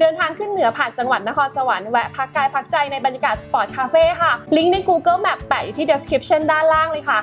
เดินทางขึ้นเหนือผ่านจังหวัดนครสวรรค์แวะพักกายพักใจในบรรยากาศสปอร์ตคาเฟ่ค่ะ ลิงก์ใน Google Map แปะอยู่ที่ description ด้านล่างเลยค่ะ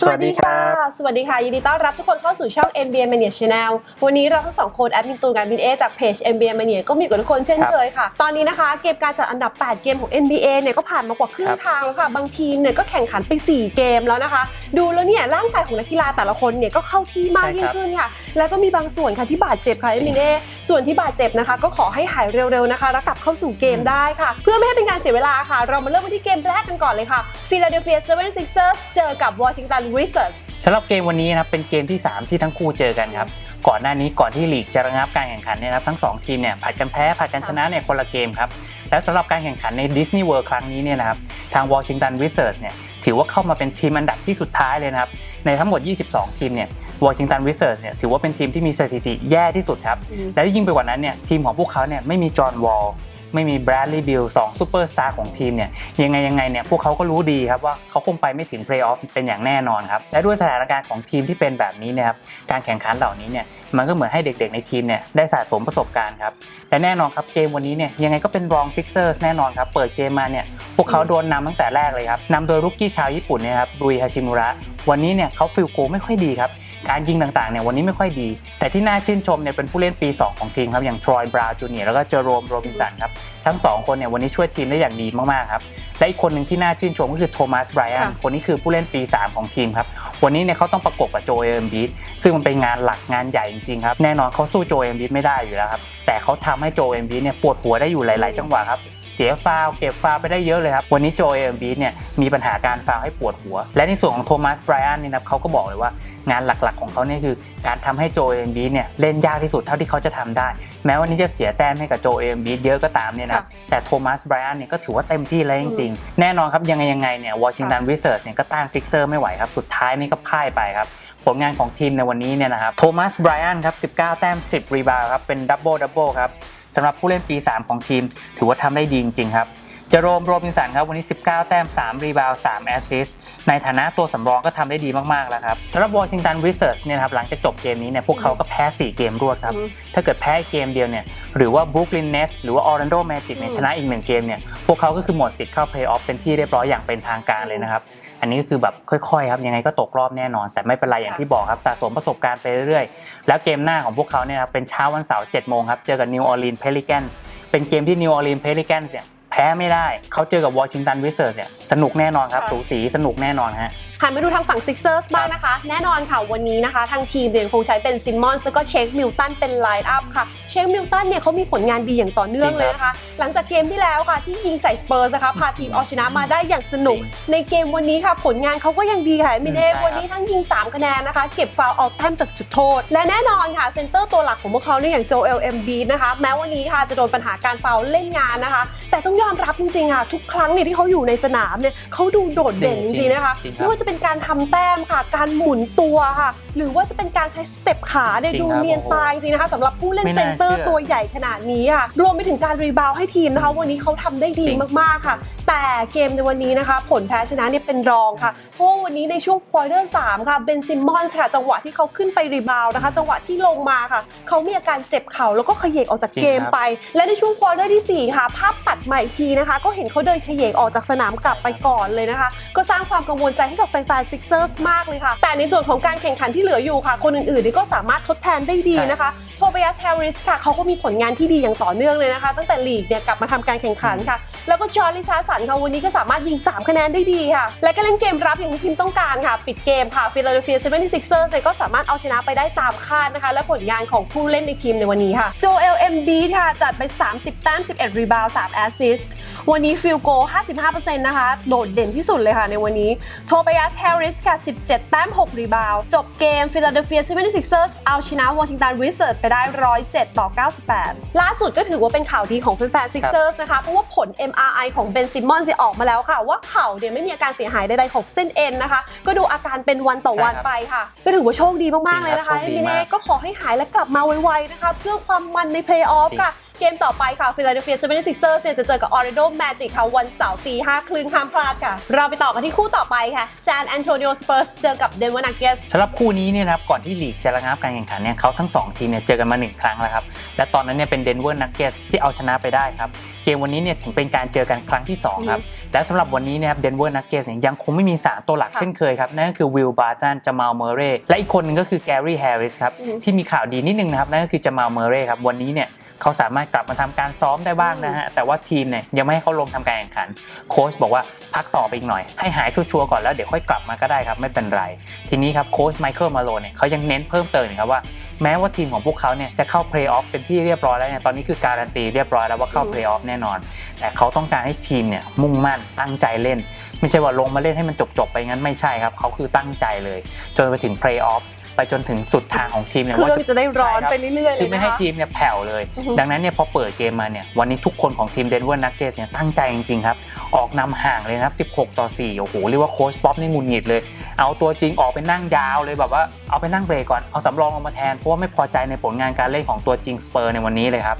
สวัสดีครับสวัสดีค่ะ ยินดีต้อนรับทุกคนเข้าสู่ช่อง NBA Mania Channel วันนี้เราทั้งสองคนแอดมินตูนกับมินเอจากเพจ NBA Mania ก็มีกับทุกคนเช่นครับเคยค่ะ ตอนนี้นะคะ เกมการจัดอันดับ 8 เกมของ NBA เนี่ยก็ผ่านมากว่าครึ่ครังบทางแล้วค่ะ บางทีมเนี่ยก็แข่งขันไป 4 เกมแล้วนะคะ ดูแล้วเนี่ยร่างกายของนักกีฬาแต่ละคนเนี่ยก็เข้าที่มากยิ่งขึ้นค่ะ แล้วก็มีบางส่วนค่ะที่บาดเจ็บค่ะมินเอส่วนที่บาดเจ็บนะคะ ก็ขอให้หายเร็วๆนะคะ แล้วกลับเข้าสู่เกมได้ค่ะ เพื่อไม่ให้เป็นการเสียเวลาค่ะ เรามาเริ่มกันที่เกมแรกกันก่อนเลยค่ะ Philadelphia 76ers เจอกับ Washington Wizards สำหรับเกมวันนี้นะครับเป็นเกมที่ 3 ที่ทั้งคู่เจอกันครับก่อนหน้านี้ก่อนที่ลีกจะระงับการแข่งขันเนี่ยนะครับทั้ง 2 ทีมเนี่ยผัดกันแพ้ผัดกันชนะเนี่ยคนละเกมครับและสำหรับการแข่งขันในดิสนีย์เวิลด์ครั้งนี้เนี่ยนะครับทางวอชิงตันวิ z เซิร์สเนี่ย ถือว่าเข้ามาเป็นทีมอันดับที่สุดท้ายเลยนะครับ ในทั้งหมด 22 ทีมเนี่ยวอชิงตันวิ z เซิร์สเนี่ยถือว่าเป็นทีมที่มีสถิติแย่ที่สุดครับ และยิ่งไปกว่านั้นเนี่ยทีมของพวกเขาเนี่ยไม่มีจอห์นวอล ไม่มีแบรดลีย์บิลสองซูเปอร์สตาร์ของทีมเนี่ยยังไงยังไงเนี่ยพวกเขาก็รู้ดีครับว่าเขาคงไปไม่ถึงเพลย์ออฟเป็นอย่างแน่นอนครับและด้วยสถานการณ์ของทีมที่เป็นแบบนี้เนะครับการแข่งขันเหล่านี้เนี่ยมันก็เหมือนให้เด็กๆในทีมเนี่ยได้สะสมประสบการณ์ครับและแน่นอนครับเกมวันนี้เนี่ยยังไงก็เป็นรองซิกเซอร์สแน่นอนครับเปิดเกมมาเนี่ยพวกเขาโดนนำตั้งแต่แรกเลยครับนำโดยรุกกี้ชาวญี่ปุ่นเนยครับรุยฮาชิมุระวันนี้เนี่ยเขาฟิลโกไม่ค่อยดีครับ การยิงต่างๆเนี่ยวันนี้ไม่ค่อยดี แต่ที่น่าชื่นชมเนี่ยเป็นผู้เล่นปี 2 ของทีมครับอย่างทรอยบราวน์จูเนียร์แล้วก็เจอโรมโรบินสันครับทั้ง 2 คนเนี่ยวันนี้ช่วยทีมได้อย่างดีมากๆครับและอีกคนหนึ่งที่น่าชื่นชมก็คือโทมัสไบรอันค่ะคนนี้คือผู้เล่นปี 3 ของทีมครับวันนี้เนี่ยเขาต้องประกบกับโจเอมบีซึ่งมันเป็นงานหลักงานใหญ่จริงๆครับแน่นอนเขาสู้โจเอมบีไม่ได้อยู่แล้วครับแต่เขาทำให้โจเอมบีเนี่ยปวดหัวได้อยู่หลาย ๆ จังหวะครับเสียฟาวเก็บฟาวไปได้เยอะเลยครับ วันนี้โจเอมบีเนี่ยมีปัญหาการฟาวให้ปวดหัว และในส่วนของโทมัสไบรอันเนี่ยนะเขาก็บอกเลยว่างานหลักๆของเขาเนี่ยคือการทำให้โจเอมบีเนี่ยเล่นยากที่สุดเท่าที่เขาจะทำได้ แม้วันนี้จะเสียแต้มให้กับโจเอมบีเยอะก็ตามเนี่ยนะแต่โทมัสไบรอันเนี่ยก็ถือว่าเต็มที่แล้วจริงๆ แน่นอนครับยังไงยังไงเนี่ยวอชิงตันวิ z เซิร์สเนี่ยก็ต้านซิกเซอร์ไม่ไหวครับสุดท้ายนี่ก็พ่ายไปครับผลงานของทีมในวันนี้เนี่ยนะครับโทมัสไบรอันครับ19 แต้ม 10 รีบาวครับเป็นดับเบิลดับเบิลครับ สำหรับผู้เล่นปี 3 ของทีม ถือว่าทำได้ดีจริงๆครับเจอโรมโรบินสันครับวันนี้ 19 แต้ม 3 รีบาว3แอสซิสต์ในฐานะตัวสำรองก็ทำได้ดีมากๆแล้วครับสำหรับวอชิงตันวิ z เซิร์สเนี่ยนะครับหลังจากจบเกมนี้เนี่ยพวกเขาก็แพ้ 4 เกมรวดครับอืมถ้าเกิดแพ้เกมเดียวเนี่ยหรือว่าบ r ุ k ลินเนสหรือว่าออร์ a นโดแมจิกเนี่ยอืมชนะอีกหนึ่งเกมเนี่ยพวกเขาก็คือหมดสิทธิ์เข้าเพลย์ออฟเป็นที่เรียบร้อยอย่างเป็นทางการเลยนะครับ อันนี้ก็คือแบบค่อยๆครับยังไงก็ตกรอบแน่นอน แต่ไม่เป็นไรอย่างที่บอกครับสะสมประสบการณ์ไปเรื่อยๆ แล้วเกมหน้าของพวกเขาเนี่ยครับเป็นเช้าวันเสาร์7โมงครับเจอกับนิวออร์ลีนเพลิแกนส์เป็นเกมที่นิวออร์ลีนเพลิแกนส์เนี่ยแพ้ไม่ได้เขาเจอกับวอชิงตันวิ z เซิร์สเนี่ยสนุกแน่นอนครับค่ะสูสีสนุกแน่นอนฮะหันมาดูทางฝั่ง Sixers บ้างนะคะ แน่นอนค่ะวันนี้นะคะ ทางทีมเนี่ยคงใช้เป็นซิมมอนส์แล้วก็เชคมิลตันเป็นไลน์อัพค่ะ เชคมิลตันเนี่ยเขามีผลงานดีอย่างต่อเนื่องจริงเลยครับนะคะ หลังจากเกมที่แล้วค่ะที่ยิงใส่สเปอร์สนะคะพาทีมเอาชนะมาได้อย่างสนุกจริงในเกมวันนี้ค่ะ ผลงานเขาก็ยังดีค่ะมินเน่ใช่ครับวันนี้ทั้งยิง 3 คะแนนนะคะ เก็บฟาวล์ออกแต้มจากจุดโทษ และแน่นอนค่ะเซนเตอร์ตัวหลักของพวกเขาเนี่ยอย่างโจเอลเอ็มบีนะคะแม้วันนี้ค่ะจะโดนปัญหาการฟาวล์เล่นงานนะคะ แต่ต้องยอมรับจริงๆค่ะทุกครั้งเนี่ยที่เขาอยู่ในสนามเนี่ยเขาดูโดดเด่นจริงๆนะคะจริงครับไม่ว่าจะเป็นการทำแต้มค่ะ การหมุนตัวค่ะหรือว่าจะเป็นการใช้สเต็ปขาเนี่ยจริงดูครับเนียนตายจริงๆนะคะสำหรับผู้เล่นไม่เซน่านเตอร์เชื่อตัวใหญ่ขนาดนี้ค่ะรวมไปถึงการรีบาวด์ให้ทีมนะคะวันนี้เขาทำได้ดีจริงมากๆค่ะ แต่เกมในวันนี้นะคะ ผลแพ้ชนะเนี่ยเป็นรองค่ะเพราะว่าวันนี้ในช่วงควอเตอร์สามค่ะเบนซิมมอนส์ค่ะจังหวะที่เขาขึ้นไปรีบาวด์นะคะ จังหวะที่ลงมาค่ะเขามีอาการเจ็บเข่าแล้วก็เขย่งออกจากเกมจริงครับไป และในช่วงควอเตอร์ที่สี่ค่ะ ภาพตัดใหม่อีกทีนะคะ ก็เห็นเขาเดินเขย่งออกจากสนามกลับไปก่อนเลยนะคะ ก็สร้างความกังวลใจให้กับแฟนๆซิกเซอร์สมากเลยค่ะ แต่ในส่วนของการแข่งขันที่เหลืออยู่ค่ะ คนอื่นๆนี่ก็สามารถทดแทนได้ดีนะคะ โทเบียสแฮร์ริสค่ะเขาก็มีผลงานที่ดีอย่างต่อเนื่องเลยนะคะ ตั้งแต่ลีกเนี่ยกลับมาทำการแข่งขันค่ะ แล้วก็จอร์ลิชาสันค่ะวันนี้ก็สามารถยิง 3 คะแนนได้ดีค่ะ และก็เล่นเกมรับอย่างที่ทีมต้องการค่ะ ปิดเกมค่ะฟิลาเดลเฟีย 76ers เนี่ยก็สามารถเอาชนะไปได้ตามคาดนะคะ และผลงานของผู้เล่นในทีมในวันนี้ค่ะโจเอลเอ็มบีค่ะจัดไป 30แต้ม11รีบาวด์3แอสซิสต์ วันนี้ฟิลโก 55%นะคะ โดดเด่นที่สุดเลยค่ะในวันนี้ โทเบียสแฮร์ริสค่ะ 17 แต้ม 6 รีบาวด์จบเกมฟิลาเดลเฟีย 76ers เอาชนะวอชิงตันวิ z เซิร์ไปได้ 107 ต่อ 98 ล่าสุดก็ถือว่าเป็นข่าวดีของแฟนๆ Sixers นะคะ เพราะว่าผล MRI ของเบนซิมมอนส์ออกมาแล้วค่ะ ว่าเข่าเนี่ยไม่มีอาการเสียหายใดๆของเส้นเอ็นนะคะ ก็ดูอาการเป็นวันต่อวันใช่ครับไปค่ะ ก็ถือว่าโชคดีมากๆเลยนะคะจริงครับโชคดีมิเน่มากก็ขอให้หายและกลับมาไวๆนะคะ เพื่อความมันในเพลย์ออฟจริงค่ะ เกมต่อไปค่ะ Philadelphia 76ers เนี่ยจะเจอกับ Orlando Magic ค่ะ วันเสาร์ตีห้าครึ่งห้ามพลาดค่ะ เราไปต่อกันที่คู่ต่อไปค่ะ San Antonio Spurs เจอกับ Denver Nuggets สำหรับคู่นี้เนี่ยนะครับก่อนที่ลีกจะระงับการแข่งขันเนี่ยเขาทั้ง 2 ทีมเนี่ยเจอกันมา 1 ครั้งแล้วครับ และตอนนั้นเนี่ยเป็นเดนเวอร์นักเก็ตที่เอาชนะไปได้ครับเกมวันนี้เนี่ยถึงเป็นการเจอกันครั้งที่ 2 ครับ และสำหรับวันนี้เนี่ยครับเดนเวอร์นักเก็ตเนี่ยยังคงไม่มี 3 ตัวหลักค่ะเช่นเคยครับ นั่นก็คือวิลบาร์ตันจามาลเมเรย์และอีกคนหนึงก็คือแกรี่แฮร์ริสครับอือฮึที่มีข่าวดีนิดนึงนะครับนั่นก็คือจามาลเมเรย์ครับวันนี้เนี่ย เขาสามารถกลับมาทำการซ้อมได้บ้างนะฮะแต่ว่าทีมเนี่ยยังไม่ให้เขาลงทำการแข่งขัน โค้ชบอกว่าพักต่อไปอีกหน่อย ให้หายชัวร์ๆก่อนแล้วเดี๋ยวค่อยกลับมาก็ได้ครับไม่เป็นไร ทีนี้ครับโค้ชไมเคิลมาโลเนี่ยเขายังเน้นเพิ่มเติมอีกครับว่าแม้ว่าทีมของพวกเขาเนี่ยจะเข้าเพลย์ออฟเป็นที่เรียบร้อยแล้วเนี่ยตอนนี้คือการันตีเรียบร้อยแล้วว่าเข้าอืมเพลย์ออฟแน่นอน แต่เขาต้องการให้ทีมเนี่ยมุ่งมั่นตั้งใจเล่น ไม่ใช่ว่าลงมาเล่นให้มันจบๆไปงั้นไม่ใช่ครับเขาคือตั้งใจเลย จนไปถึงเพลย์ออฟ ไปจนถึงสุดทางของทีมเนี่ยเครื่ว่าองจะได้ร้อนไปเรื่อยๆเลคือยไม่นะให้คะทีมเนี่ยแผ่วเลยอือฮึดังนั้นเนี่ยพอเปิดเกมมาเนี่ยวันนี้ทุกคนของทีมเดนเวอร์นักเก็ตเนี่ยตั้งใจจริงๆครับออกนำห่างเลยนะครับ 16 ต่อ 4 โอ้โหเรียกว่าโค้ชป๊อปนี่หงุนหงิดเลย เอาตัวจริงออกไปนั่งยาวเลยแบบว่าเอาไปนั่งเบรกก่อนเอาสำรองลงมาแทนเพราะว่าไม่พอใจในผลงานการเล่นของตัวจริงสเปอร์ในวันนี้เลยครับ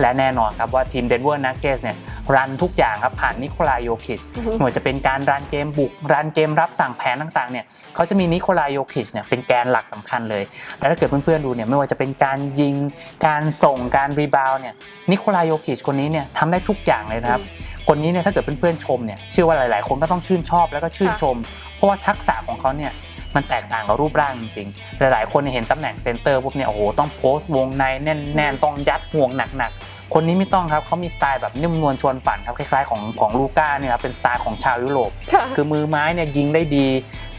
และแน่นอนครับว่าทีมเดนเวอร์นักเก็ตเนี่ยรันทุกอย่างครับผ่านนิโคลายโยคิชอือฮึไม่ว่าจะเป็นการรันเกมบุก รันเกมรับสั่งแผนต่างๆเนี่ยเขาจะมีนิโคลายโยคิชเนี่ยเป็นแกนหลักสำคัญเลย แล้วถ้าเกิดเพื่อนๆดูเนี่ยไม่ว่าจะเป็นการยิง การส่งการรีบาวด์เนี่ยนิโคลายโยคิชคนนี้เนี่ยทำได้ทุกอย่างเลยนะครับคนนี้เนี่ยถ้าเกิดเพื่อนๆชมเนี่ยเชื่อว่าหลาย ๆ คนก็ต้องชื่นชอบแล้วก็ชื่นชม เพราะว่าทักษะของเขาเนี่ยมันแตกต่างกับรูปร่างจริงๆ หลายๆ คนเนี่ยเห็นตำแหน่งเซนเตอร์ปุ๊บเนี่ยโอ้โหต้องโพสต์วงในแน่นๆ ต้องยัดห่วงหนักๆ คนนี้ไม่ต้องครับเขามีสไตล์แบบนุ่มนวลชวนฝันครับคล้ายๆของของลูก้าเนี่ยครับเป็นสไตล์ของชาวยุโรปค่ะคือมือไม้เนี่ยยิงได้ดี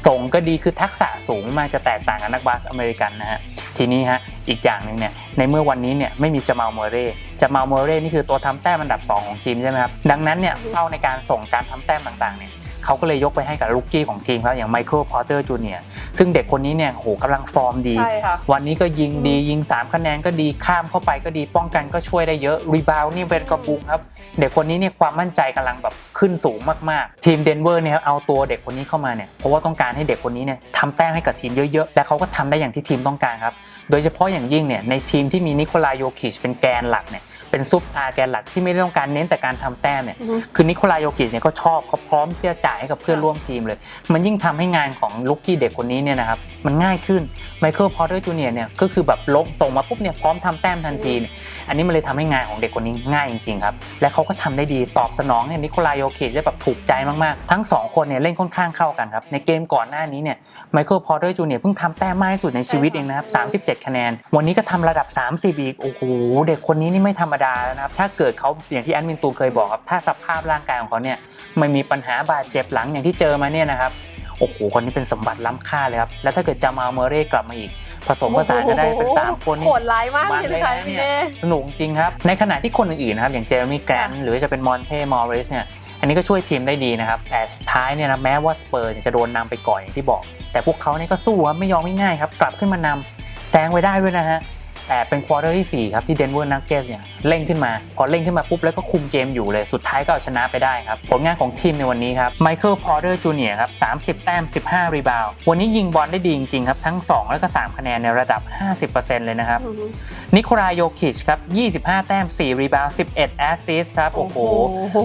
ส่งก็ดีคือทักษะสูงมากจะแตกต่างกับนักบาสอเมริกันนะฮะทีนี้ฮะอีกอย่างหนึ่งเนี่ยในเมื่อวันนี้เนี่ยไม่มีจามาลเมเร่จามาลเมเร่นี่คือตัวทำแต้มอันดับ 2 ของทีมใช่ไหมครับดังนั้นเนี่ยเป้าในการส่งการทำแต้มต่างๆเนี่ย เขาก็เลยยกไปให้กับลูกกี้ของทีมครับอย่างไมเคิลพอเตอร์จูเนียร์ซึ่งเด็กคนนี้เนี่ยโหกำลังฟอร์มดี ใช่ค่ะวันนี้ก็ยิงดียิง 3 คะแนนก็ดีข้ามเข้าไปก็ดีป้องกันก็ช่วยได้เยอะรีบาวนี่เป็นกระบุงครับ เด็กคนนี้เนี่ยความมั่นใจกำลังแบบขึ้นสูงมากๆ ทีมเดนเวอร์เนี่ยเอาตัวเด็กคนนี้เข้ามาเนี่ยเพราะว่าต้องการให้เด็กคนนี้เนี่ยทำแต้มให้กับทีมเยอะๆและเขาก็ทำได้อย่างที่ทีมต้องการครับโดยเฉพาะอย่างยิ่งเนี่ยในทีมที่มีนิโคลายโยคิชเป็นแกนหลักเนี่ย เป็นซุปตาร์แกนหลักที่ไม่ได้ต้องการเน้นแต่การทำแต้มเนี่ยอือฮึคือนิโคลายโยกิชเนี่ยก็ชอบเขาพร้อมที่จะจ่ายให้กับเพื่อนร่วมทีมเลย มันยิ่งทำให้งานของลูกกี้เด็กคนนี้เนี่ยนะครับมันง่ายขึ้นไมเคิลพอเตอร์จูเนียร์เนี่ยก็คือแบบลงส่งมาปุ๊บเนี่ยพร้อมทำแต้มทันทีเนี่ยอันนี้มันเลยทำให้งานของเด็กคนนี้ง่ายจริงๆครับและเขาก็ทำได้ดีตอบสนองเนี่ยนิโคลายโยกิชได้แบบถูกใจมากๆ ทั้งสองคนเนี่ยเล่นค่อนข้างเข้ากันครับในเกมก่อนหน้านี้เนี่ยไมเคิลพอเตอร์จูเนียร์เพิ่งทำแต้มมากที่สุดในชีวิตเองนะครับ37 คะแนน วันนี้ก็ทำระดับ 30 อีกโอ้โหเด็กคนนี้นี่ไม่ธรรมดาแล้วนะครับ ถ้าเกิดเขาอย่างที่แอดมินตูนเคยบอกครับ ถ้าสภาพร่างกายของเขาเนี่ยไม่มีปัญหาบาดเจ็บหลังอย่างที่เจอมาเนี่ยนะครับ โอ้โห คนนี้เป็นสมบัติล้ำค่าเลยครับ แล้วถ้าเกิดจะมาเมเร่กลับมาอีก ผสมผสานกันได้เป็น 3 คนโหนี่ดร้ายมากมันเลยนะคะเลยนะพี่เนี่ยเน่สนุกจริงครับ ในขณะที่คนอื่นๆนะครับ อย่างเจอร์มี่แกรนหรือจะเป็นมอนเต้มอริสเนี่ยอันนี้ก็ช่วยทีมได้ดีนะครับ แต่สุดท้ายเนี่ยนะแม้ว่าสเปอร์จะโดนนำไปก่อนอย่างที่บอก แต่พวกเขาเนี่ยก็สู้ครับไม่ยอมง่ายๆครับ กลับขึ้นมานำแซงไว้ได้ด้วยนะฮะ แต่เป็นควอเตอร์ที่ 4 ครับ ที่เดนเวอร์นักเก็ตเนี่ยเร่งขึ้นมา พอเร่งขึ้นมาปุ๊บ แล้วก็คุมเกมอยู่เลยสุดท้ายก็เอาชนะไปได้ครับ ผลงานของทีมในวันนี้ครับไมเคิลพอเตอร์จูเนียร์ครับ30 แต้ม 15 รีบาวด์วันนี้ยิงบอลได้ดีจริงๆครับทั้ง 2 แล้วก็ 3 คะแนนในระดับ 50%เลยนะครับอือฮึนิโคลายโยคิชครับ25 แต้ม 4 รีบาวด์11 แอสซิสครับโอ้โห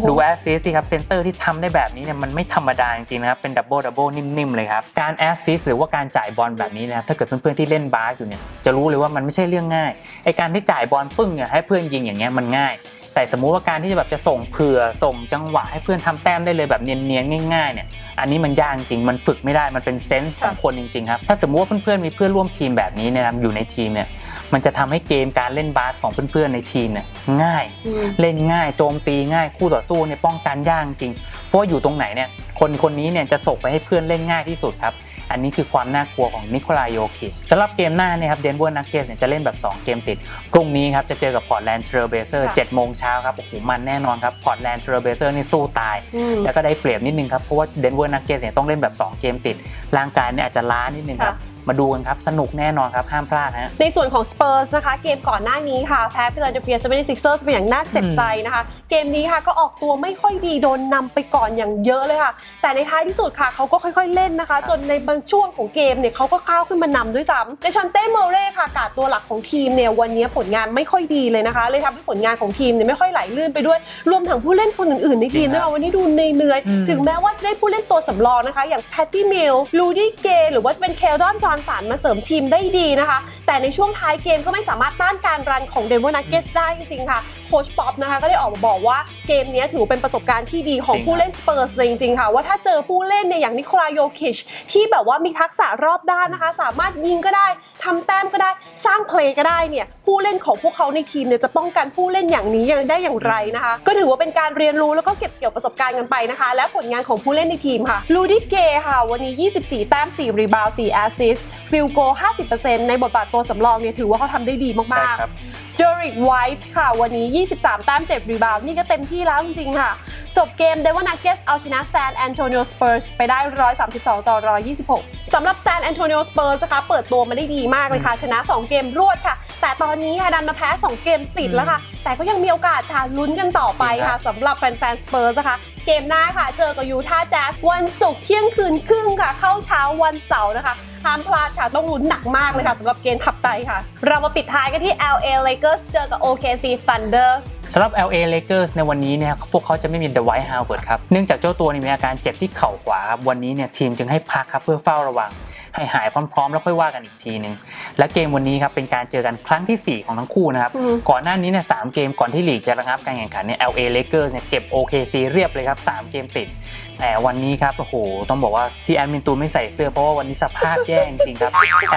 ดูแอสซิสสิครับเซนเตอร์ที่ทำได้แบบนี้เนี่ยมันไม่ธรรมดาจริงๆนะครับเป็นดับเบิลดับเบิลนิ่มๆเลยครับการแอสซิสหรือว่าการจ่ายบอลแบบนี้นะครับถ้าเกิดเพื่อนๆที่เล่นบาสอยู่เนี่ยจะรู้เลยว่ามันไม่ใช่เรื่องง่ายไอการที่จ่ายบอลปึ้งเนี่ยให้เพื่อนยิงอย่างเงี้ยมันง่าย แต่สมมุติว่าการที่จะแบบจะส่งเผื่อส่งจังหวะให้เพื่อนทำแต้มได้เลยแบบเนียนๆง่ายๆเนี่ยอันนี้มันยากจริงมันฝึกไม่ได้มันเป็นเซนส์ของคนจริงๆครับถ้าสมมุติว่าเพื่อนๆมีเพื่อนร่วมทีมแบบนี้เนยนะครับอยู่ในทีมเนี่ยมันจะทำให้เกมการเล่นบาสของเพื่อนๆในทีมเนี่ยง่ายอืมเล่นง่ายโจมตีง่ายคู่ต่อสู้เนี่ยป้องกันยากจริงเพราะว่าอยู่ตรงไหนเนี่ยคนคนนี้เนี่ยจะส่งไปให้เพื่อนเล่นง่ายที่สุดครับ อันนี้คือความน่ากลัวของนิโคลายโยคิชสำหรับเกมหน้าเนี่ยครับเดนเวอร์นักเก็ตเนี่ยจะเล่นแบบ 2 เกมติดพรุ่งนี้ครับจะเจอกับพอร์ตแลนด์เทรลเบเซอร์ค่ะเจ็ดโมงเช้าครับโอ้โหมันแน่นอนครับพอร์ตแลนด์เทรลเบเซอร์นี่สู้ตายอืมแล้วก็ได้เปรียบนิดนึงครับเพราะว่าเดนเวอร์นักเก็ตเนี่ยต้องเล่นแบบ 2 เกมติดร่างกายเนี่ยอาจจะล้านิดนึงครับ มาดูกันครับ สนุกแน่นอนครับห้ามพลาดฮะในส่วนของ Spurs นะคะ เกมก่อนหน้านี้ค่ะ แพ้ Philadelphia 76ers ไปอย่างน่าเจ็บใจนะคะ เกมนี้ค่ะก็ออกตัวไม่ค่อยดีโดนนำไปก่อนอย่างเยอะเลยค่ะ แต่ในท้ายที่สุดค่ะเขาก็ค่อยๆเล่นนะคะ จนในบางช่วงของเกมเนี่ยเขาก็ก้าวขึ้นมานำด้วยซ้ำเดชอนเต้เมเร่ค่ะกาดตัวหลักของทีมเนี่ยวันนี้ผลงานไม่ค่อยดีเลยนะคะ เลยทำให้ผลงานของทีมเนี่ยไม่ค่อยไหลลื่นไปด้วยรวมถึงผู้เล่นคนอื่นๆในทีมจริงด้วยครับค่ะวันนี้ดูเหนื่อยอืมๆถึงแม้ว่าจะได้ผู้เล่นตัวสำรองนะคะ อย่างแพตตี้มิลลูดี้เกหรือว่าจะเป็นเคลดอนจอรสันมาเสริมทีมได้ดีนะคะแต่ในช่วงท้ายเกมก็ไม่สามารถต้านการรันของเดนเวอร์นักเก็ตได้จริงๆค่ะโค้ชป๊อปนะคะก็ได้ออกมาบอกว่าเกมนี้ถือเป็นประสบการณ์ที่ดีของจริงผู้เล่นสเปอร์สเลยจริงๆค่ะว่าถ้าเจอผู้เล่นเนี่ยอย่างนิโคลาโยคิชที่แบบว่ามีทักษะรอบด้านนะคะ สามารถยิงก็ได้ทำแต้มก็ได้สร้างเพลย์ก็ได้เนี่ยผู้เล่นของพวกเขาในทีมเนี่ยจะป้องกันผู้เล่นอย่างนี้ยังได้อย่างไรนะคะ ก็ถือว่าเป็นการเรียนรู้แล้วก็เก็บเกี่ยวประสบการณ์กันไปนะคะ และผลงานของผู้เล่นในทีมค่ะลูดี้เกค่ะวันนี้ 24 แต้ม 4 รีบาวด์4แอสซิสต์ฟิลโก 50%ในบทบาทตัวสำรองเนี่ยถือว่าเขาทำได้ดีใช่มากครับๆเจอริกไวท์ค่ะวันนี้ 23 แต้ม 7 รีบาวด์นี่ก็เต็มที่แล้วจริงๆค่ะ จบเกมเดวอนักเกสเอาชนะแซนแอนโทนิโอสเปอร์สไปได้ 132 ต่อ 126 สำหรับแซนแอนโทนิโอสเปอร์สนะคะเปิดตัวมาได้ดีมากเลยค่ะ ชนะ 2 เกมรวดค่ะ แต่ตอนนี้ค่ะดันมาแพ้ 2 เกมติดแล้วค่ะ แต่ก็ยังมีโอกาสค่ะลุ้นกันต่อไปจริงครัค่ะบสำหรับแฟนๆสเปอร์สนะคะเกมหน้าค่ะ เจอกับยูทาห์แจ๊สวันศุกร์เที่ยงคืนครึ่งค่ะ เข้าเช้าวันเสาร์นะคะห้ามพลาดค่ะ ต้องลุ้นหนักมากเลยค่ะสำหรับเกมถัดไปค่ะ เรามาปิดท้ายกันที่ LA Lakers เจอกับ OKC Thunders สำหรับ LA Lakers ในวันนี้เนี่ยพวกเขาจะไม่มี The White Howard ครับเนื่องจากเจ้าตัวนี่มีอาการเจ็บที่เข่าขวาครับวันนี้เนี่ยทีมจึงให้พักครับเพื่อเฝ้าระวังให้หายพร้อมๆ แล้วค่อยว่ากันอีกทีหนึ่งและเกมวันนี้ครับเป็นการเจอกันครั้งทีสี่4 ของทั้งคู่นะครับอืมก่อนหน้านี้เนี่ยสามเกมก่อนที่ลีกจะระงับการแข่งขันเนี่ย LA Lakers เนี่ยเก็บ OKC เรียบเลยครับสามเกมติดแต่วันนี้ครับโอ้โห ต้องบอกว่าที่แอดมินตูนไม่ใส่เสื้อเพราะว่าวันนี้สภาพแย่จริงๆครับ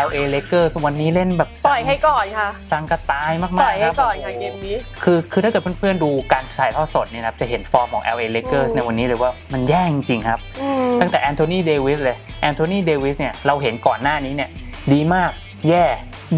LA Lakers วันนี้เล่นแบบปล่อยให้ก่อนค่ะ สังกะตายมากๆปล่อยให้ครับก่อนค่ะเกมนี้ คือคือถ้าเกิดเพื่อนๆดูการถ่ายทอดสดเนี่ยนะครับจะเห็นฟอร์มของ LA Lakers อืมในวันนี้เลยว่ามันแย่จริงๆครับอืมตั้งแต่แอนโทนีเดวิสเลยแอนโทนีเดวิสเนี่ยเราเห็นก่อนหน้านี้เนี่ยดีมาก แย่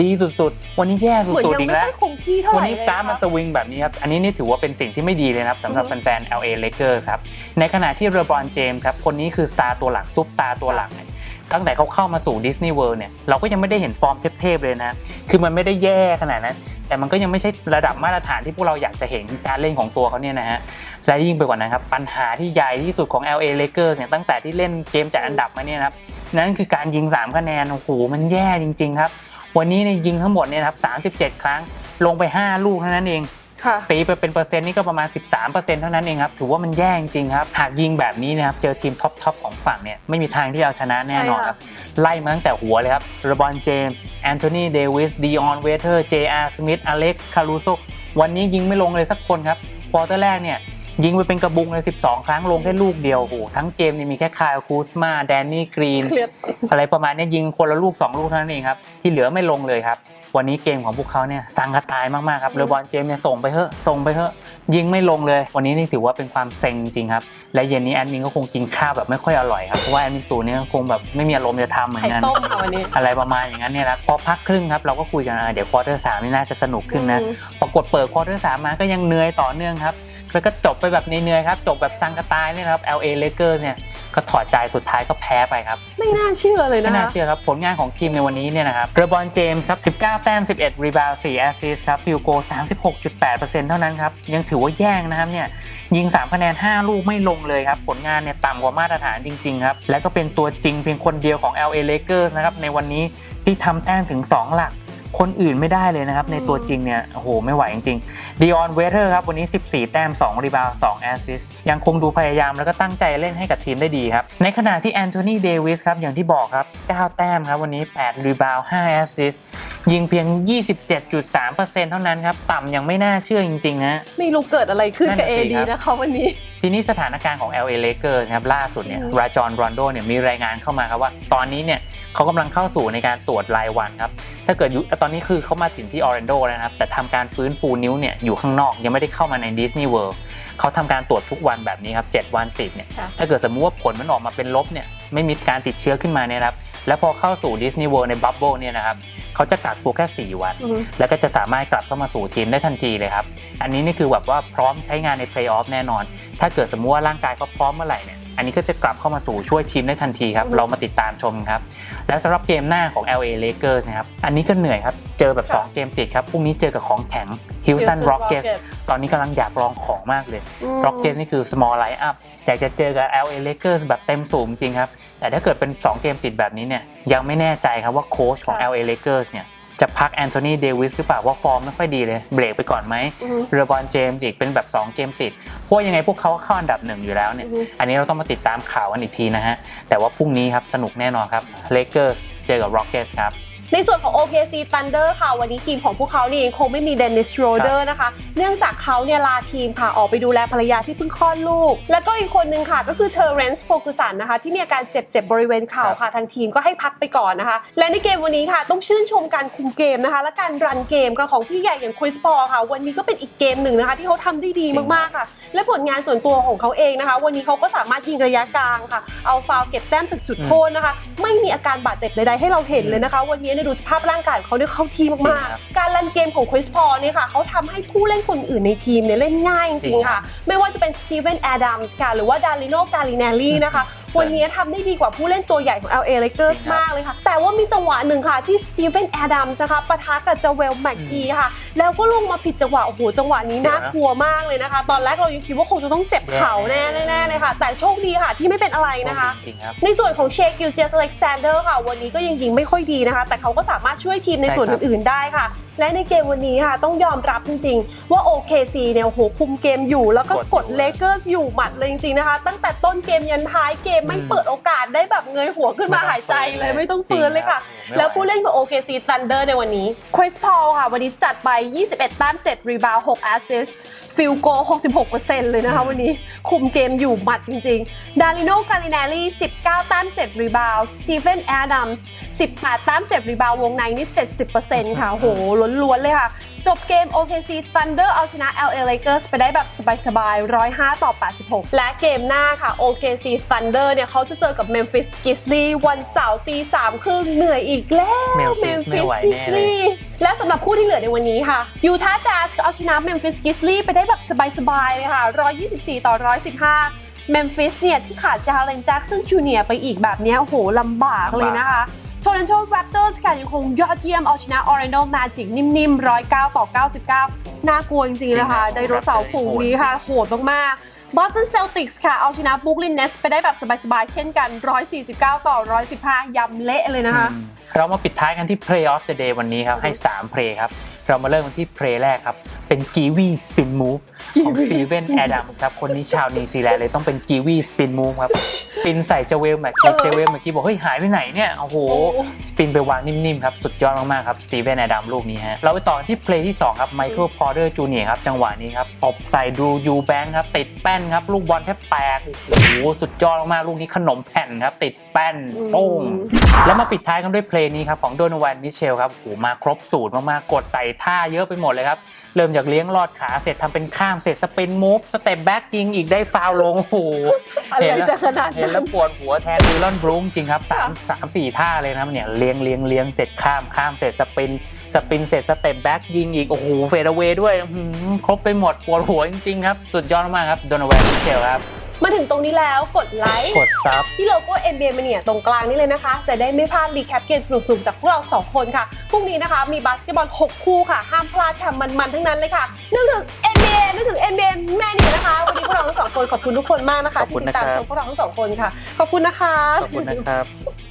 ดีสุดๆ วันนี้แย่เหมือนสุดยังๆอีกไม่แล้ว ค่อยคงที่เท่าไหวันร่นี้เลยกราฟมานะสวิงแบบนี้ครับ อันนี้นี่ถือว่าเป็นสิ่งที่ไม่ดีเลยนะครับสำหรับแฟนๆ LA Lakers ครับ ในขณะที่เรบรอนเจมส์ครับ คนนี้คือสตาร์ตัวหลักซุปตาตัวหลักเนี่ย ตั้งแต่เขาเข้ามาสู่ดิสนีย์เวิลด์เนี่ยเราก็ยังไม่ได้เห็นฟอร์มเทพๆเลยนะ คือมันไม่ได้แย่ขนาดนั้น แต่มันก็ยังไม่ใช่ระดับมาตรฐานที่พวกเราอยากจะเห็นการเล่นของตัวเขาเนี่ยนะฮะและยิ่งไปกว่านั้นครับ ปัญหาที่ใหญ่ที่สุดของ LA Lakers เนี่ยตั้งแต่ที่เล่นเกมจัดอันดับมาเนี่ยนะครับนั่นคือการยิง 3 คะแนนโอ้โหมันแย่จริง ๆ ครับ วันนี้เนี่ยยิงทั้งหมดเนี่ยครับ37 ครั้งลงไป 5 ลูกเท่านั้นเอง ตีไปเป็นเปอร์เซ็นต์นี่ก็ประมาณ 13%เท่านั้นเองครับ ถือว่ามันแย่จริงๆครับ หากยิงแบบนี้นะครับ เจอทีมท็อปทอปของฝั่งเนี่ย ไม่มีทางที่จะเอาชนะแน่นอนครับ ไล่มาตั้งแต่หัวเลยครับรบอนเจมส์แอนโทนีเดวิสดีออนเวเทอร์เจอาร์สมิธอเล็กซ์คารูโซวันนี้ยิงไม่ลงเลยสักคนครับควอเตอร์แรกเนี่ย ยิงไปเป็นกระบุงเลย12 ครั้งลงแค่ลูกเดียวโอ้โหทั้งเกมนี่มีแค่คายคูสมาแดนนี่กรีนเครียดอะไรประมาณเนี้ยยิงคนละลูก 2 ลูกเท่านั้นเองครับ ที่เหลือไม่ลงเลยครับ วันนี้เกมของพวกเขาเนี่ยสังกะตายมากๆครับเลบอนเจมส์เนี่ยส่งไปเถอะส่งไปเถอะยิงไม่ลงเลย วันนี้นี่ถือว่าเป็นความเซ็งจริงๆครับ และเย็นนี้แอดมินก็คงกินข้าวแบบไม่ค่อยอร่อยครับเพราะว่าแอดมินตูเนี่ยคงแบบไม่มีอารมณ์จะทำเหมือไข่นกันต้มค่ะวันนี้อะไรประมาณอย่างนั้นเนี่ยนะพอพักครึ่งครับเราก็คุยกันอะเดี๋ยวควอเตอร์สามนี่น่าจะสนุกขึ้นนะอืมปรากฏเปิดควอเตอร์สามมาก็ยังเหนื่อยต่อเนื่องครับ แล้วก็จบไปแบบเหนื่อยๆครับ จบแบบสังกะตายเนี่ยนะครับ LA Lakers เนี่ยก็ถอดใจสุดท้ายก็แพ้ไปครับ ไม่น่าเชื่อเลยไม่นะน่าคะเชื่อครับผลงานของทีมในวันนี้เนี่ยนะครับเรบอนเจมส์ครับ 19 แต้ม 11 รีบาวด์4แอสซิสต์ครับฟิลโก 36.8%เท่านั้นครับ ยังถือว่าแย่งนะครับเนี่ยยิง 3 คะแนน 5 ลูกไม่ลงเลยครับ ผลงานเนี่ยต่ำกว่ามาตรฐานจริงๆครับ และก็เป็นตัวจริงเพียงคนเดียวของ LA Lakers นะครับในวันนี้ที่ทำแต้มถึง 2 หลัก คนอื่นไม่ได้เลยนะครับ ในตัวจริงเนี่ยโอ้โหไม่ไหวจริงๆดิออนเวเทอร์ครับวันนี้ 14 แต้ม 2 รีบาวด์2แอสซิสต์ ยังคงดูพยายามแล้วก็ตั้งใจเล่นให้กับทีมได้ดีครับ ในขณะที่แอนโทนีเดวิสครับอย่างที่บอกครับ 9 แต้มครับวันนี้ 8 รีบาวด์5แอสซิสต์ยิงเพียง 27.3%เท่านั้นครับ ต่ำยังไม่น่าเชื่อจริงๆนะไม่รู้เกิดอะไรขึ้นกับนั่เอนน่ะสิดีครับนะคะวันนี้ ทีนี้สถานการณ์ของ LA Lakers นะครับล่าสุดเนี่ยอืมราจอนรอนโดเนี่ยมีรายงานเข้ามาครับว่า ตอนนี้เนี่ยเขากำลังเข้าสู่ในการตรวจรายวันครับ ถ้าเกิดอยู่ตอนนี้คือเขามาถึงที่ออร์แลนโดแล้วนะครับ แต่ทำการฟื้นฟูนิ้วเนี่ยอยู่ข้างนอกยังไม่ได้เข้ามาในดิสนีย์เวิลด์ เขาทำการตรวจทุกวันแบบนี้ครับ7วันติดเนี่ยค่ะถ้าเกิดสมมุติว่าผลมันออกมาเป็นลบเนี่ยไม่มีการติดเชื้อขึ้นมาเนี่ยนะครับแล้วพอเข้าสู่ดิสนีย์เวิลด์ในบับเบิลเนี่ยนะครับเขาจะกักตัวแค่ 4 วันอืมแล้วก็จะสามารถกลับเข้ามาสู่ทีมได้ทันทีเลยครับ อันนี้นี่คือแบบว่าพร้อมใช้งานในเพลย์ออฟแน่นอน ถ้าเกิดสมมุติว่าร่างกายเขาพร้อมเมื่อไหร่เนี่ย อันนี้ก็จะกลับเข้ามาสู่ช่วยทีมได้ทันทีครับอือฮึเรามาติดตามชมครับ และสำหรับเกมหน้าของ LA Lakers นะครับ อันนี้ก็เหนื่อยครับ เจอแบบค่ะ2เกมติดครับ พรุ่งนี้เจอกับของแข็ง Houston Rockets ตอนนี้กำลังอยากลองของมากเลยม Rockets นี่คือ small line up อยากจะเจอกับ LA Lakers แบบเต็มสูงจริงครับ แต่ถ้าเกิดเป็น 2 เกมติดแบบนี้เนี่ยยังไม่แน่ใจครับว่าโค้ชของค่ะ LA Lakers เนี่ย จะพักแอนโทนีเดวิสหรือเปล่าว่าฟอร์มไม่ค่อยดีเลย เบรกไปก่อนไหมอือฮึเรบอนเจมส์อีกเป็นแบบ 2 เกมติด พวกยังไงพวกเขาก็เข้าอันดับหนึ่งอยู่แล้วเนี่ยอือฮึอันนี้เราต้องมาติดตามข่าวกันอีกทีนะฮะ แต่ว่าพรุ่งนี้ครับสนุกแน่นอนครับ Lakers เจอกับ Rockets ครับ ในส่วนของ OKC Thunder ค่ะ วันนี้ทีมของพวกเขานี่คงไม่มีเดนนิสโรเดอร์นะคะ เนื่องจากเขาเนี่ยลาทีมค่ะ ออกไปดูแลภรรยาที่เพิ่งคลอดลูก แล้วก็อีกคนนึงค่ะ ก็คือเทอร์เรนซ์โฟกุสันนะคะ ที่มีอาการเจ็บเจ็บบริเวณเข่าค่ะ ทางทีมก็ให้พักไปก่อนนะคะ และในเกมวันนี้ค่ะ ต้องชื่นชมการคุมเกมนะคะ และการรันเกมของพี่ใหญ่อย่างคริสปอลค่ะ วันนี้ก็เป็นอีกเกมหนึ่งนะคะ ที่เขาทำได้ดีมากๆค่ะ และผลงานส่วนตัวของเขาเองนะคะ วันนี้เขาก็สามารถยิงระยะกลางค่ะ เอาฟาวล์เก็บแต้มจากจุดโทษนะคะ ไม่มีอาการบาดเจ็บใดๆให้เราเห็นเลยนะคะ วันนี้เนี่ยดูสภาพร่างกายของเขาเนี่ยเข้าที่จริมางครับๆการรันเกมของคริสพอลเนี่ยค่ะเขาทำให้ผู้เล่นคนอื่นในทีมเนี่ยเล่นง่ายจจริริงงๆครัค่ะบไม่ว่าจะเป็นสตีเวนแอดัมส์ค่ะหรือว่าดาริโนกาลิเนลลี่นะคะวันนี้ทำได้ดีกว่าผู้เล่นตัวใหญ่ของ LA Lakers จริงครับมากเลยค่ะ แต่ว่ามีจังหวะหนึ่งค่ะ ที่สตีเวนแอดัมส์นะคะปะทะกับจาเวลแม็กกีค่ะ แล้วก็ลงมาผิดจังหวะ โอ้โห จังหวะนี้เสียนะน่ากลัวมากเลยนะคะ ตอนแรกเรายังคิดว่าคงจะต้องเจ็บเข่าแน่แน่ๆเลยค่ะ แต่โชคดีค่ะที่ไม่เป็นอะไรนะคะจริงๆครับในส่วนของเชคกิลเจสอเล็กซานเดอร์ค่ะ วันนี้ก็ยังยิงไม่ค่อยดีนะคะ แต่เขาก็สามารถช่วยทีมในใช่ส่วนครับอื่นๆได้ค่ะ และในเกมวันนี้ค่ะ ต้องยอมรับจริง ๆ ว่า OKC เนี่ยโอ้โหคุมเกมอยู่ แล้วก็กดเลเกอร์สอยู่หมัดเลยจริงๆนะคะ ตั้งแต่ต้นเกมยันท้ายเกมไม่เปิดโอกาสได้แบบเงยหัวขึ้นมาหายใจเลยไม่ต้องฟื้นเลยค่ะจริงรับแล้วผู้เล่นของ OKC Thunder ในวันนี้ Chris Paul ค่ะ วันนี้จัดไป 21 แต้ม 7 รีบาวด์6แอสซิสต์ ฟิลโก 66%เลยนะคะวันนี้คุมเกมอยู่หมัดจริงๆ ดาริโนกาลินาลี19 แต้ม 7 รีบาวด์สตีเฟนแอดัมส์18 แต้ม 7 รีบาวด์วงในนี่ 70%ค่ะโหล้วนๆเลยค่ะ จบเกม OKC Thunder เอาชนะ LA Lakers ไปได้แบบสบายๆ 105 ต่อ 86 และเกมหน้าค่ะ OKC Thunder เนี่ยเขาจะเจอกับ Memphis Grizzlies วันเสาร์ตีสามครึ่งเหนื่อยอีกแล้ว Memphis ไม่ไหวแน่เลย Grizzlies และสำหรับคู่ที่เหลือในวันนี้ค่ะยูทาห์แจ๊สเอาชนะ Memphis Grizzlies ไปได้แบบสบายๆเลยค่ะ 124 ต่อ 115 Memphis เนี่ยที่ขาดจาเลนแจ็กสันจูเนียไปอีกแบบเนี้ยโอ้โหลำบากเลยนะคะ Toronto Raptors ค่ะยังคงยอดเยี่ยมเอาชนะ Orlando Magic นิ่มๆ 109 ต่อ 99 น่ากลัวจริงๆนะคะจริงครับไดโนเสาร์ฝูงนี้ค่ะ โหดมากๆ Boston Celtics ค่ะ เอาชนะ Brooklyn Nets ไปได้แบบสบายๆ เช่นกัน 149 ต่อ 115 ยำเละเลยนะคะ เรามาปิดท้ายกันที่ Play of the Day วันนี้ครับ ให้ 3 เพลย์ครับ เรามาเริ่มกันที่เพลย์แรกครับ เป็น g i w i Spin Move ของ Kiwi Steven Spin Adams ครับ คนนี้ชาวนิวซีแลนด์เลยต้องเป็น g i w i Spin Move ครับ สปินใส่เจเวลแม็กกี้เออเจเวลแม็กกี้บอกเฮ้ยหายไปไหนเนี่ย โอ้โหโอ้สปินไปวางนิ่มๆครับ สุดยอดมากๆครับสตีเวนแอดัมลูกนี้ฮะ เราไปต่อที่เพลย์ที่ 2 ครับไมเคิลพอร์เตอร์จูเนียครับ จังหวะนี้ครับตบใส่ดูยูแบงค์ครับ ติดแป้นครับ ลูกบอลแทบแตก โอ้โห สุดยอดมากๆลูกนี้ขนมแผ่นครับ ติดแป้นโป้งแล้วมาปิดท้ายกันด้วยเพลงนี้ครับของโดนวันมิเชลครับโอ้โหมาครบสูตรมากๆกดใส่ท่าเยอะไปหมดเลยครับเริ่มจากเลี้ยงลอดขาเสร็จทำเป็นข้ามเสร็จสปินมูฟสเต็ปแบ็กยิงอีกได้ฟาวล์ลงโอ้โหอะไรเห็นแล้วจะขนาดเห็นนั้แล้นวปวดหัวแทนดูลอนบรูมจริงครับสามสามสี่ท่าเลยนะครับเนี่ยเลี้ยงเลี้ยงเลี้ยงเสร็จข้ามข้ามเสร็จสปินสปินเสร็จสเต็ปแบ็กยิงอีก โอ้โหเฟดเวย์ด้วยอื้อหือครบไปหมดปวดหัวจริงๆครับ สุดยอดมากครับโดนวันมิเชลครับ มาถึงตรงนี้แล้วกดไลค์กดซับที่โลโก้ NBA Mania ตรงกลางนี่เลยนะคะ จะได้ไม่พลาดรีแคปเกมสนุกๆจากพวกเรา 2 คนค่ะ พรุ่งนี้นะคะมีบาสเกตบอล 6 คู่ค่ะ ห้ามพลาดค่ะมันๆทั้งนั้นเลยค่ะนึกถึง NBA นึกถึง NBA Mania นะคะ วันนี้พวกเราทั้งสองคนขอบคุณทุกคนมากนะคะขอบคุที่ณติดตามนะครับชมพวกเราทั้งสองคนค่ะ ขอบคุณนะคะ ขอบคุณนะครับ